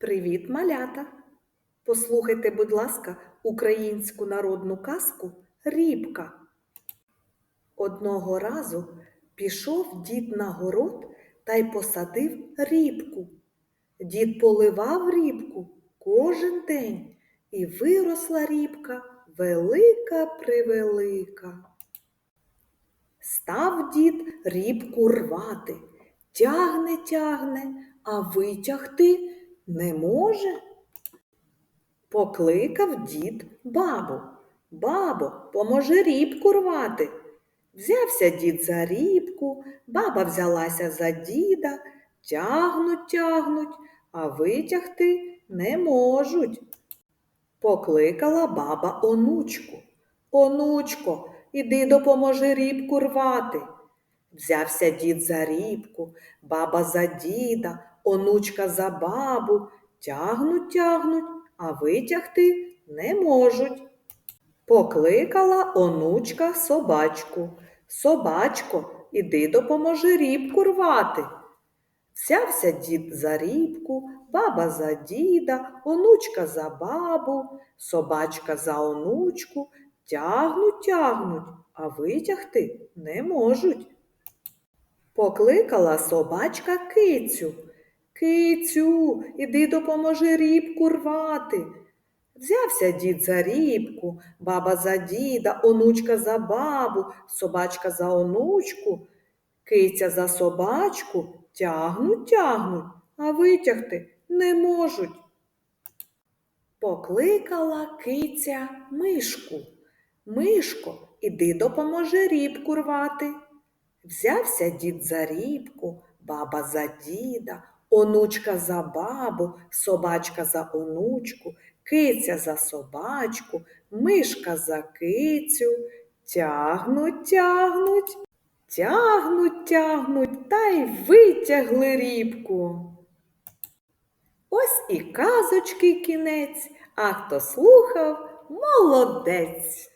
Привіт, малята! Послухайте, будь ласка, українську народну казку Рібка. Одного разу пішов дід на город та й посадив рібку. Дід поливав рібку кожен день, і виросла рібка велика превелика. Став дід рібку рвати, тягне, тягне, а витягти не може. Покликав дід бабу. Бабо, поможи рібку рвати. Взявся дід за рібку, баба взялася за діда, тягнуть, тягнуть, а витягти не можуть. Покликала баба онучку. Онучко, іди допоможи рібку рвати. Взявся дід за рібку, баба за діда, онучка за бабу, тягнуть, тягнуть, а витягти не можуть. Покликала онучка собачку. Собачко, іди допоможи рібку рвати. Взявся дід за рібку, баба за діда, онучка за бабу, собачка за онучку, тягнуть, тягнуть, а витягти не можуть. Покликала собачка кицю. Кицю, іди допоможи рібку рвати. Взявся дід за рібку, баба за діда, онучка за бабу, собачка за онучку, киця за собачку, тягнуть, тягнуть, а витягти не можуть. Покликала киця мишку. Мишко, іди допоможи рібку рвати. Взявся дід за рібку, баба за діда, онучка за бабу, собачка за онучку, киця за собачку, мишка за кицю. Тягнуть, тягнуть, тягнуть, тягнуть та й витягли рібку. Ось і казочки кінець, а хто слухав, молодець.